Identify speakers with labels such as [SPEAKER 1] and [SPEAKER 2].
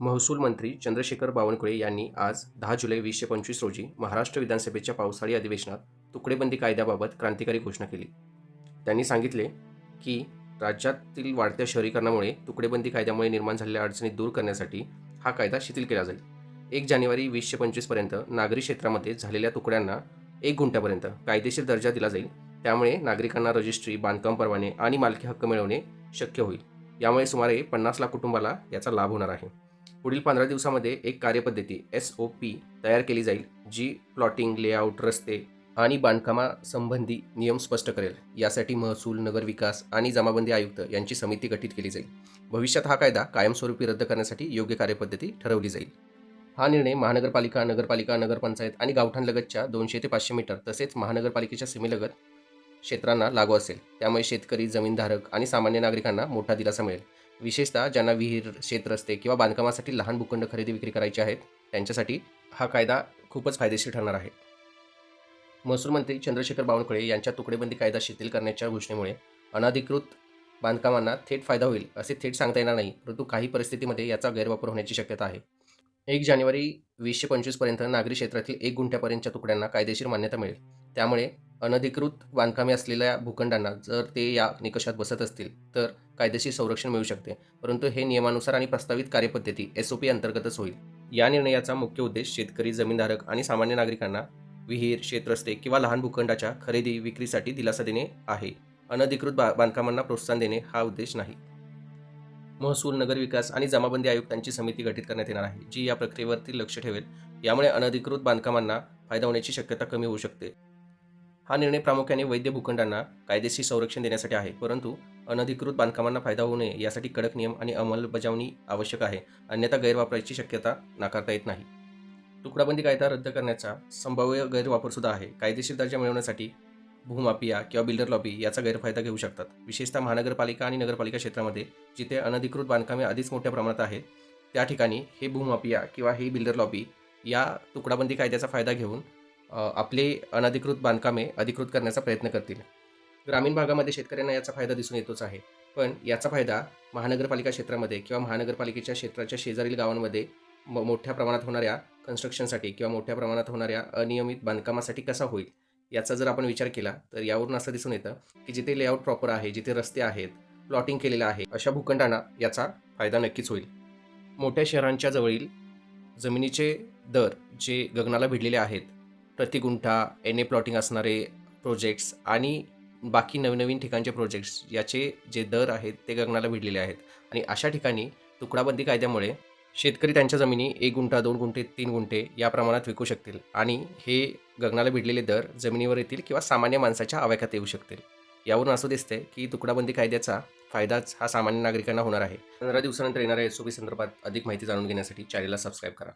[SPEAKER 1] महसूल मंत्री चंद्रशेखर बावनकुळे यांनी आज दहा जुलै वीसशे पंचवीस रोजी महाराष्ट्र विधानसभेच्या पावसाळी अधिवेशनात तुकडेबंदी कायद्याबाबत क्रांतिकारी घोषणा केली. त्यांनी सांगितले की राज्यातील वाढत्या शहरीकरणामुळे तुकडेबंदी कायद्यामुळे निर्माण झालेल्या अडचणी दूर करण्यासाठी हा कायदा शिथिल केला जाईल. एक जानेवारी वीसशे पंचवीसपर्यंत नागरी क्षेत्रामध्ये झालेल्या तुकड्यांना एक गुंठ्यापर्यंत कायदेशीर दर्जा दिला जाईल. त्यामुळे नागरिकांना रजिस्ट्री बांधकाम परवाने आणि मालकी हक्क मिळवणे शक्य होईल. यामुळे सुमारे पन्नास लाख कुटुंबाला याचा लाभ होणार आहे. पुढील पंधरा दिवसामध्ये एक कार्यपद्धती एस ओ पी तयार केली जाईल जी प्लॉटिंग लेआउट रस्ते आणि बांधकामासंबंधी नियम स्पष्ट करेल. यासाठी महसूल नगरविकास आणि जमाबंदी आयुक्त यांची समिती गठीत केली जाईल. भविष्यात हा कायदा कायमस्वरूपी रद्द करण्यासाठी योग्य कार्यपद्धती ठरवली जाईल. हा निर्णय महानगरपालिका नगरपालिका नगरपंचायत आणि गावठाणलगतच्या दोनशे ते पाचशे मीटर तसेच महानगरपालिकेच्या सीमेलगत क्षेत्रांना लागू असेल. त्यामुळे शेतकरी जमीनधारक आणि सामान्य नागरिकांना मोठा दिलासा मिळेल. विशेषतः ज्यांना विहीर क्षेत्र असते किंवा बांधकामासाठी लहान भूखंड खरेदी विक्री करायची आहेत त्यांच्यासाठी हा कायदा खूपच फायदेशीर ठरणार आहे. महसूल मंत्री चंद्रशेखर बावनकुळे यांच्या तुकडेबंदी कायदा शिथिल करण्याच्या घोषणेमुळे अनधिकृत बांधकामांना थेट फायदा होईल असे थेट सांगता येणार नाही परंतु काही परिस्थितीमध्ये याचा गैरवापर होण्याची शक्यता आहे. एक जानेवारी वीसशे पंचवीसपर्यंत नागरी क्षेत्रातील एक गुंठ्यापर्यंतच्या तुकड्यांना कायदेशीर मान्यता मिळेल. त्यामुळे अनधिकृत बांधकामे असलेल्या भूखंडांना जर ते या निकषात बसत असतील तर कायदेशीर संरक्षण मिळू शकते. परंतु हे नियमानुसार आणि प्रस्तावित कार्यपद्धती एस ओ पी अंतर्गतच होईल. या निर्णयाचा मुख्य उद्देश शेतकरी जमीनधारक आणि सामान्य नागरिकांना विहीर शेतरस्ते किंवा लहान भूखंडाच्या खरेदी विक्रीसाठी दिलासा देणे आहे. अनधिकृत बा बांधकामांना प्रोत्साहन देणे हा उद्देश नाही. महसूल नगरविकास आणि जमाबंदी आयुक्तांची समिती गठीत करण्यात येणार आहे जी या प्रक्रियेवरती लक्ष ठेवेल. यामुळे अनधिकृत बांधकामांना फायदा होण्याची शक्यता कमी होऊ शकते. हा निर्णय प्रामुख्याने वैद्य भूखंडांना कायदेशीर संरक्षण देण्यासाठी आहे परंतु अनधिकृत बांधकामांना फायदा होऊ नये यासाठी कडक नियम आणि अंमलबजावणी आवश्यक आहे अन्यथा गैरवापराची शक्यता नाकारता येत नाही. तुकडाबंदी कायदा रद्द करण्याचा संभाव्य गैरवापरसुद्धा आहे. कायदेशीर दर्जा मिळवण्यासाठी भूमाफिया किंवा बिल्डर लॉबी याचा गैरफायदा घेऊ शकतात. विशेषतः महानगरपालिका आणि नगरपालिका क्षेत्रामध्ये जिथे अनधिकृत बांधकामे आधीच मोठ्या प्रमाणात आहेत त्या ठिकाणी हे भूमाफिया किंवा हे बिल्डर लॉबी या तुकडाबंदी कायद्याचा फायदा घेऊन आपले अनधिकृत बांधकामे अधिकृत करण्याचा प्रयत्न करतील. ग्रामीण भागामध्ये शेतकऱ्यांना याचा फायदा दिसून येतोच आहे. पण याचा फायदा महानगरपालिका क्षेत्रामध्ये किंवा महानगरपालिकेच्या क्षेत्राच्या शेजारील गावांमध्ये म मोठ्या प्रमाणात होणाऱ्या कन्स्ट्रक्शनसाठी किंवा मोठ्या प्रमाणात होणाऱ्या अनियमित बांधकामासाठी कसा होईल याचा जर आपण विचार केला तर यावरून असं दिसून येतं की जिथे लेआउट प्रॉपर आहे जिथे रस्ते आहेत प्लॉटिंग केलेलं आहे अशा भूखंडांना याचा फायदा नक्कीच होईल. मोठ्या शहरांच्या जवळील जमिनीचे दर जे गगनाला भिडलेले आहेत प्रति गुंठा एन ए प्लॉटिंग असणारे प्रोजेक्ट्स आणि बाकी नवनवीन ठिकाणचे प्रोजेक्ट्स याचे जे दर आहेत ते गगनाला भिडलेले आहेत. आणि अशा ठिकाणी तुकडाबंदी कायद्यामुळे शेतकरी त्यांच्या जमिनी एक गुंठा दोन गुंठे तीन गुंठे या प्रमाणात विकू शकतील आणि हे गगनाला भिडलेले दर जमिनीवर येतील किंवा सामान्य माणसाच्या आवाक्यात येऊ शकतील. यावरून असं दिसते की तुकडाबंदी कायद्याचा फायदाच हा सामान्य नागरिकांना होणार आहे. पंधरा दिवसानंतर येणाऱ्या एसओपी संदर्भात अधिक माहिती जाणून घेण्यासाठी चॅनलला सबस्क्राईब करा.